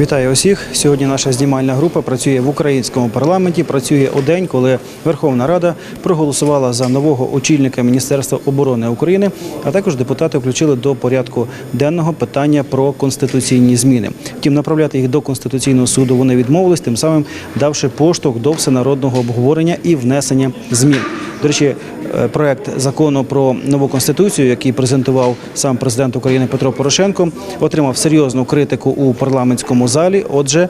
Вітаю усіх. Сьогодні наша знімальна група працює в українському парламенті. Працює у день, коли Верховна Рада проголосувала за нового очільника Міністерства оборони України. А також депутати включили до порядку денного питання про конституційні зміни. Втім, направляти їх до конституційного суду вони відмовились, тим самим давши поштовх до всенародного обговорення і внесення змін. До речі, е, проект закону про нову конституцію, який презентував сам президент України Петро Порошенко, отримав серйозну критику у парламентському залі. Отже,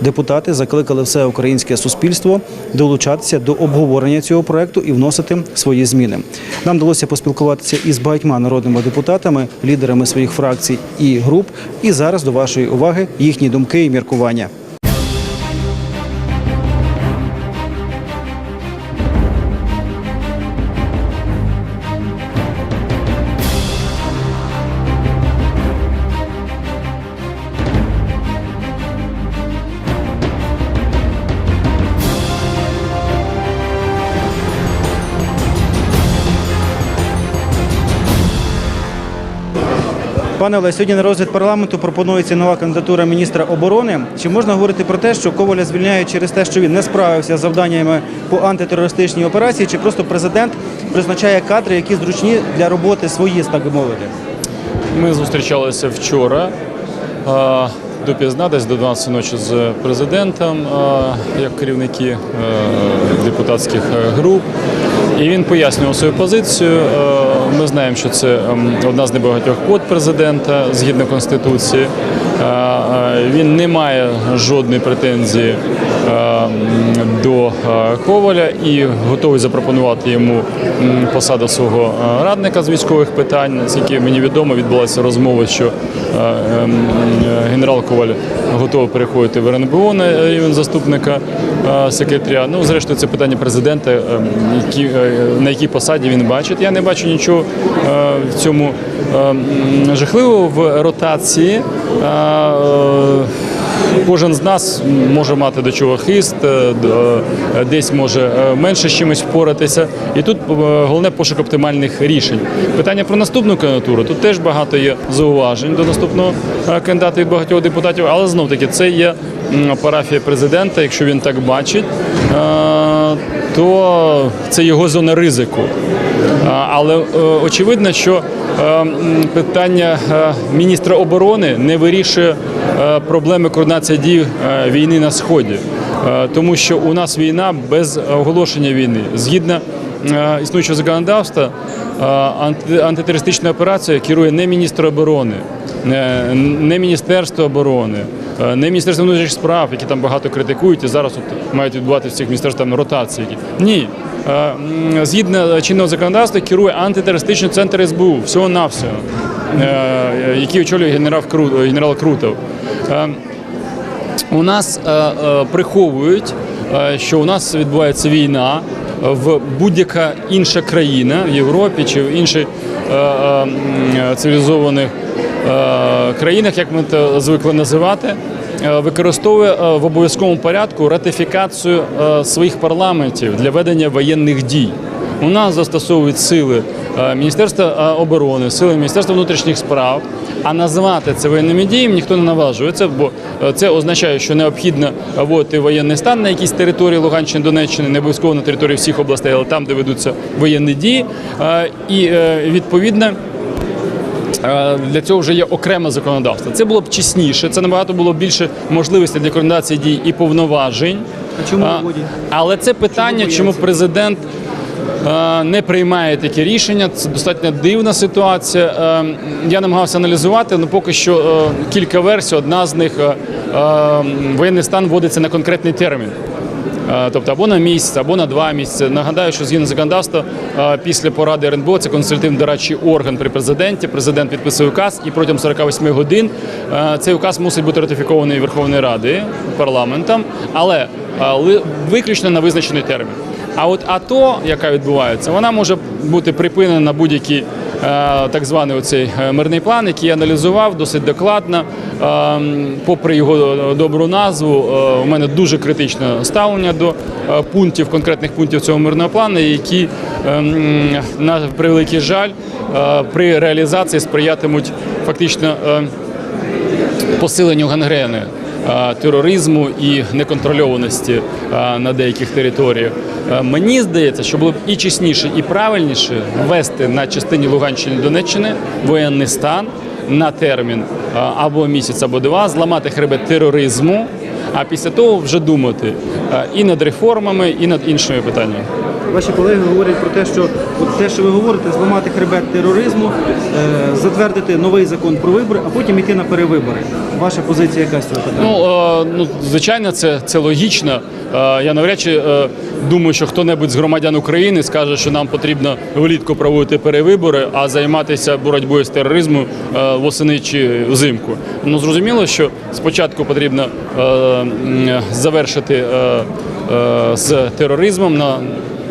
депутати закликали все українське суспільство долучатися до обговорення цього проекту і вносити свої зміни. Нам вдалося поспілкуватися із багатьма народними депутатами, лідерами своїх фракцій і груп. І зараз до вашої уваги їхні думки і міркування. Пане Олег, сьогодні на розгляд парламенту пропонується нова кандидатура міністра оборони. Чи можна говорити про те, що Коваля звільняють через те, що він не справився з завданнями по антитерористичній операції, чи просто президент призначає кадри, які зручні для роботи свої, так би мовити? Ми зустрічалися вчора допізна, десь до 12 ночі з президентом, як керівники е, депутатських е, груп. І він пояснював свою позицію. Ми знаємо, що це ем, одна з небагатьох код президента згідно конституції. Е, е, Він не має жодної претензії е, до Коваля і готовий запропонувати йому посаду свого радника з військових питань. Наскільки мені відомо, відбулася розмова, що ем, генерал Коваль готовий переходити в РНБО на рівень заступника секретаря. Ну, зрештою, це питання президента, е, які, е, на якій посаді він бачить. Я не бачу нічого е, в цьому е, м, жахливого в ротації. Е, Кожен з нас може мати до чого хист, десь може менше з чимось впоратися. І тут головне пошук оптимальних рішень. Питання про наступну кандидатуру. Тут теж багато є зауважень до наступного кандидата від багатьох депутатів, але знов таки це є парафія президента, якщо він так бачить. То це його зона ризику. Але е, очевидно, що е, питання е, міністра оборони не вирішує проблеми координації дій війни на сході, тому що у нас війна без оголошення війни. Згідно існуючого законодавства, антитерористична операція керує не міністр оборони, не- міністерство оборони. Не Міністерство внутрішніх справ, які там багато критикують, і зараз от мають відбуватися в цих міністерствах ротації. Ні, згідно чинного законодавства керує антитерористичний центр СБУ, всього навсього який очолює генерал генерал Крутов. Е, У нас е, е, приховують, е, що у нас відбувається війна в будь-яка інша країна в Європі чи в інших е, е, цивілізованих е, країнах, як ми це звикли називати, е, використовує е, в обов'язковому порядку ратифікацію е, своїх парламентів для ведення воєнних дій. У нас застосовують сили е, Міністерства е, оборони, сили Міністерства внутрішніх справ. А називати це воєнними діями ніхто не наважується, бо е, це означає, що необхідно вводити воєнний стан на якійсь території Луганщини, Донеччини, не обов'язково на території всіх областей, але там, де ведуться воєнні дії. Е, І е, відповідно. Для цього вже є окреме законодавство. Це було б чесніше, це набагато було більше можливостей для координації дій і повноважень. А чому А. Але це питання, Чому чому президент е, не приймає такі рішення. Це достатньо дивна ситуація. Е, Я намагався аналізувати, але поки що е, кілька версій. Одна з них е, е, воєнний стан вводиться на конкретний термін. Е, Тобто або на місяць, або на два місяці. Нагадаю, що згідно законодавства е, після поради РНБО це консультативно дорадчий орган при президенті. Президент підписує указ, і протягом 48 годин е, цей указ мусить бути ратифікований Верховною Радою парламентом, але виключно на визначений термін. А от АТО, яка відбувається, вона може бути припинена на будь-який е, так званий оцей е, мирний план, який я аналізував досить докладно. Е, Попри його добру назву, е, у мене дуже критичне ставлення до е, пунктів, конкретних пунктів цього мирного плану, які е, на превеликий жаль е, при реалізації сприятимуть фактично е, посиленню гангрени е, тероризму і неконтрольованості е, на деяких територіях. Е, Мені здається, що було б і чесніше, і правильніше ввести на частині Луганщини і Донеччини воєнний стан на термін е, або місяць, або два, зламати хребет тероризму, а після того вже думати е, і над реформами, і над іншими питаннями. Ваші колеги говорять про те, що от те, що ви говорите, зламати хребет тероризму, е, затвердити новий закон про вибори, а потім йти на перевибори. Ваша позиція яка з цього питання? Ну, е, ну звичайно, це, це логічно. Е, я навряд чи е, думаю, що хто-небудь з громадян України скаже, що нам потрібно влітку проводити перевибори, а займатися боротьбою з тероризмом е, восени чи взимку. Ну зрозуміло, що спочатку потрібно е, завершити е, е, з тероризмом на.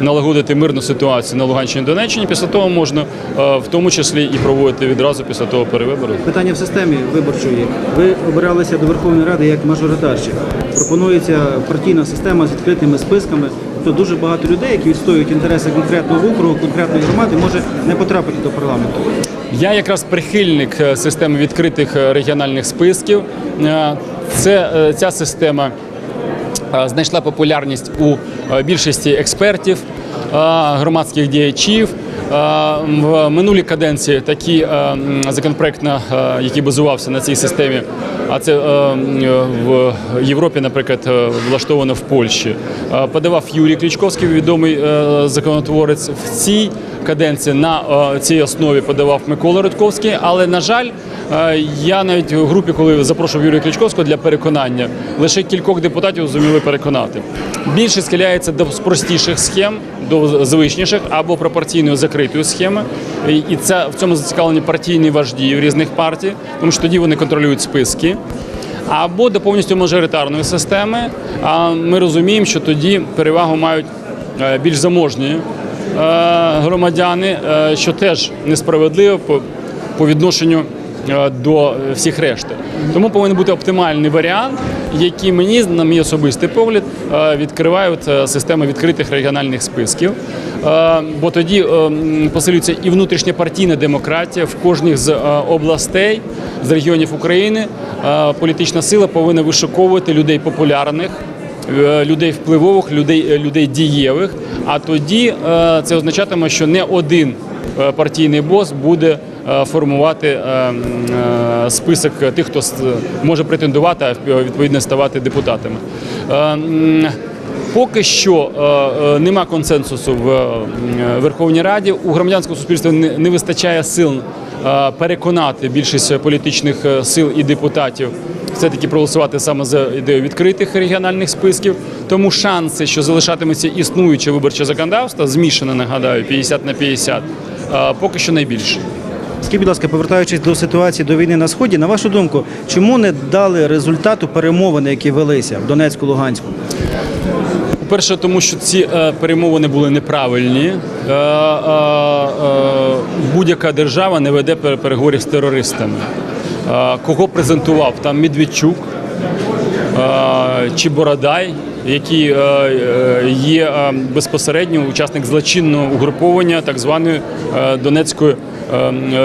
Налагодити мирну ситуацію на Луганщині і Донеччині. Після того можна е, в тому числі і проводити відразу після того перевибори. Питання в системі виборчої. Ви обиралися до Верховної Ради як мажоритарщик. Пропонується партійна система з відкритими списками. То дуже багато людей, які відстоюють інтереси конкретного округу, конкретної громади, може не потрапити до парламенту. Я якраз прихильник е, системи відкритих е, регіональних списків. Це ця система знайшла популярність у більшості експертів, е, громадських діячів. Е, В минулій каденції такий е, законопроект, е, який базувався на цій системі, а це е, в Європі, наприклад, е, влаштовано в Польщі. е, Подавав Юрій Клічковський, відомий е, законотворець. В цій каденції на е, цій основі подавав Микола Рудковський. Але на жаль, е, я навіть в групі, коли запрошував Юрія Кличковського для переконання, лише кількох депутатів зуміли переконати. Більше схиляється до простіших схем, до звичніших або пропорційної закритої схеми. І це в цьому зацікавлені партійні вожді різних партій, тому що тоді вони контролюють списки. Або до повністю мажоритарної системи. А ми розуміємо, що тоді перевагу мають е, більш заможні е, громадяни, е, що теж несправедливо по, відношенню е, до всіх решти. Тому повинен бути оптимальний варіант, який мені, на мій особистий погляд, е, відкриває от, е, система відкритих регіональних списків. Е, Бо тоді е, посилюється і внутрішня партійна демократія в кожній з е, областей, з регіонів України. Е, Політична сила повинна вишуковувати людей популярних, е, людей впливових, людей, е, людей дієвих. А тоді е, це означатиме, що не один е, партійний бос буде е, формувати е, е, список тих, хто може претендувати, а е, відповідно ставати депутатами. Е, Поки що е, е, нема консенсусу в е, Верховній Раді. У громадянського суспільства не, вистачає сил е, переконати більшість політичних е, сил і депутатів все-таки проголосувати саме за ідею відкритих регіональних списків. Тому шанси, що залишатиметься існуюче виборче законодавство, змішане, нагадаю, 50 на 50, е, поки що найбільше. Скажіть, будь ласка, повертаючись до ситуації до війни на сході, на вашу думку, чому не дали результату перемовини, які велися в Донецьку, Луганську? По-перше, тому що ці е, перемовини були неправильні. Е, е, будь-яка держава не веде переговорів з терористами. Кого презентував? Там Медведчук чи Бородай, який є безпосередньо учасник злочинного угруповання так званої Донецької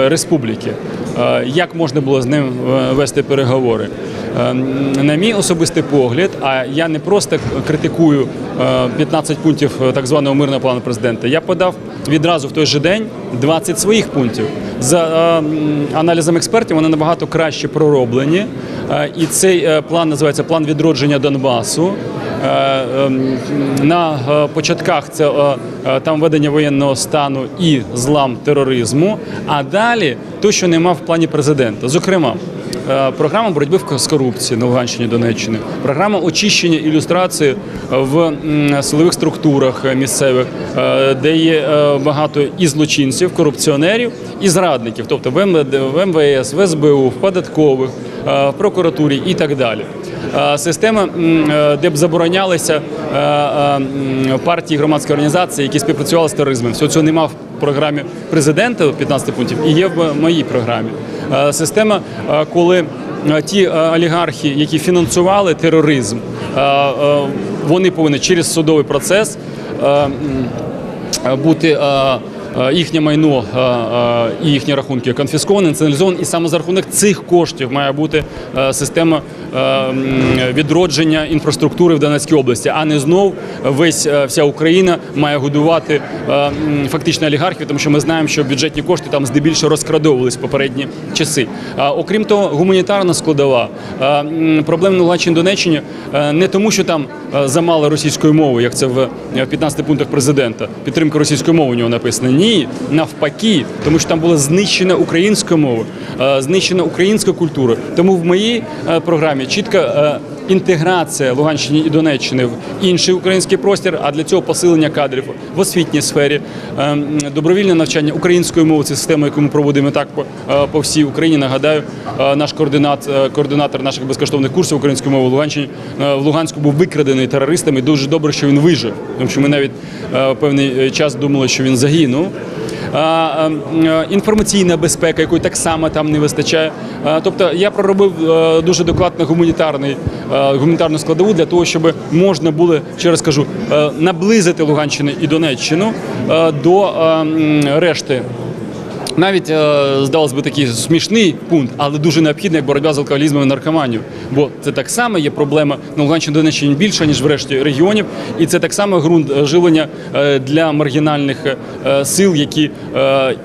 республіки. Е, Як можна було з ним е, вести переговори? Е, На мій особистий погляд, а я не просто критикую е, 15 пунктів е, так званого мирного плану президента. Я подав відразу в той же день 20 своїх пунктів. За е, аналізом експертів вони набагато краще пророблені. Е, І цей е, план називається план відродження Донбасу. Е, ем, На е, початках це е, е, там ведення воєнного стану і злам тероризму. А далі то, що нема в плані президента. Зокрема, е, програма боротьби з корупцією на Луганщині, Донеччини, програма очищення ілюстрації в силових структурах е, місцевих, е, де є е, багато і злочинців, корупціонерів, і зрадників, тобто в МВС, в СБУ, в податкових, е, в прокуратурі і так далі. Е, Система, е, де б заборонялися е, партії громадські організації, які співпрацювали з тероризмом. Всього цього немає в програмі президента 15 пунктів і є в моїй програмі. Система, коли ті олігархи, які фінансували тероризм, вони повинні через судовий процес бути їхнє майно е, е, і їхні рахунки конфісковані, націоналізовані, і саме за рахунок цих коштів має бути е, система е, відродження інфраструктури в Донецькій області, а не знов весь е, вся Україна має годувати е, фактично олігархів, тому що ми знаємо, що бюджетні кошти там здебільшого розкрадовувались в попередні часи. Окрім того, гуманітарна складова е, проблем на Луганщині Донеччині е, не тому, що там е, замало російської мови, як це е, в 15 пунктах президента. Підтримка російської мови у нього написано. Ні, навпаки, тому що там була знищена українська мова, е, знищена українська культура. Тому в моїй е, програмі чітка е, інтеграція Луганщини і Донеччини в інший український простір, а для цього посилення кадрів в освітній сфері, е, добровільне навчання української мови. Це система, яку ми проводимо так по, е, всій Україні. Нагадаю, е, наш координат, е, координатор наших безкоштовних курсів української мови в Луганщині в Луганську був викрадений терористами. Дуже добре, що він вижив, тому що ми навіть певний час думали, що він загинув. А, е, Інформаційна безпека, якої так само там не вистачає. Тобто я проробив е, дуже докладно гуманітарний е, гуманітарну складову для того, щоб можна було, ще раз кажу, наблизити Луганщину і Донеччину до е, решти навіть е, здалось би такий смішний пункт, але дуже необхідний як боротьба з алкоголізмом і наркоманією. Бо це так само є проблема на Луганщині Донеччині більша ніж в решті регіонів, і це так само ґрунт е, живлення е, для маргінальних сил, які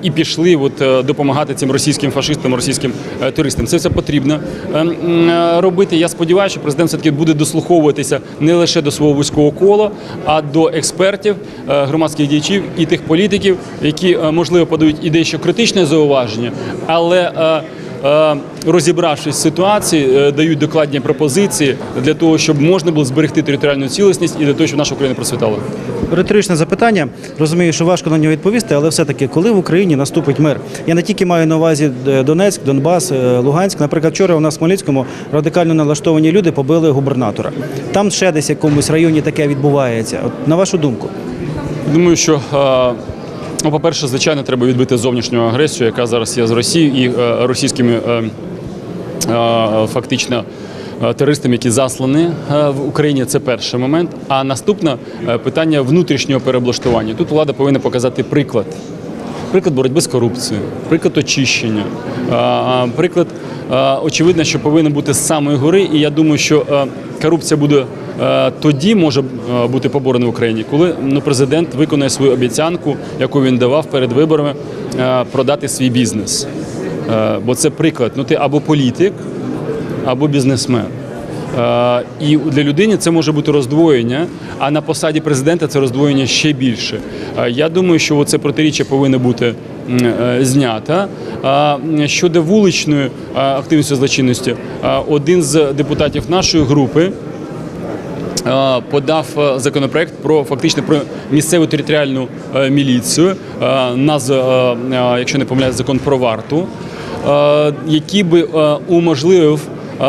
і пішли от, допомагати цим російським фашистам, російським туристам. Це все потрібно робити. Я сподіваюся, що президент все таки буде дослуховуватися не лише до свого вузького кола, а до експертів, громадських діячів і тих політиків, які можливо подають ідеї, що критичне зауваження, але е, е, розібравшись в ситуації, е, дають докладні пропозиції для того, щоб можна було зберегти територіальну цілісність і для того, щоб наша Україна процвітала. Риторичне запитання. Розумію, що важко на нього відповісти, але все-таки, коли в Україні наступить мир? Я не тільки маю на увазі Донецьк, Донбас, Луганськ. Наприклад, вчора у нас в Хмельницькому радикально налаштовані люди побили губернатора. Там ще десь в якомусь районі таке відбувається. От на вашу думку. Думаю, що ну, по-перше, звичайно, треба відбити зовнішню агресію, яка зараз є з Росією і е, російськими е, е, фактично. Терористами, які заслані в Україні, це перший момент. А наступне питання внутрішнього переблаштування. Тут влада повинна показати приклад. Приклад боротьби з корупцією, приклад очищення, приклад очевидно, що повинен бути з самої гори. І я думаю, що е, корупція буде е, тоді може е, бути поборена в Україні, коли ну, президент виконає свою обіцянку, яку він давав перед виборами, продати свій бізнес. Бо це приклад. Ну ти або політик, або бізнесмен. Е, І для людини це може бути роздвоєння, а на посаді президента це роздвоєння ще більше. Е, Я думаю, що це протиріччя повинно бути е, знято. Щодо вуличної активності злочинності, один з депутатів нашої групи подав законопроект про фактично про місцеву територіальну міліцію, е, якщо не помиляюсь, закон про варту, який би уможливив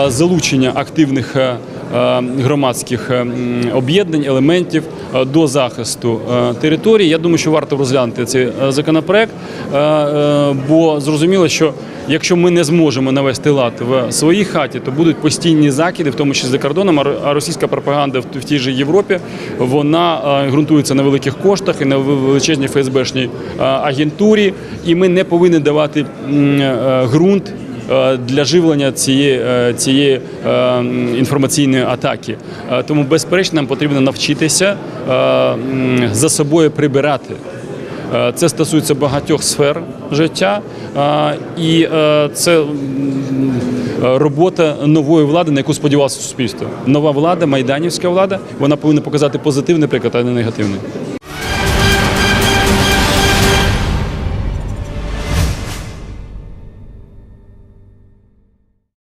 залучення активних. е, е, Громадських е, об'єднань, елементів е, до захисту е, території. Я думаю, що варто розглянути цей е, законопроект, е, е, бо зрозуміло, що якщо ми не зможемо навести лад в своїй хаті, то будуть постійні закиди, в тому числі за кордоном. А російська пропаганда в тій же Європі вона е, ґрунтується на великих коштах і на величезній ФСБшній е, агентурі. І ми не повинні давати е, ґрунт. Е, Для живлення цієї, е, цієї е, інформаційної атаки, тому безперечно нам потрібно навчитися за собою прибирати. Це стосується багатьох сфер життя, і це робота нової влади, на яку сподівалося суспільство. Нова влада, майданівська влада, вона повинна показати позитивний приклад, а не негативний.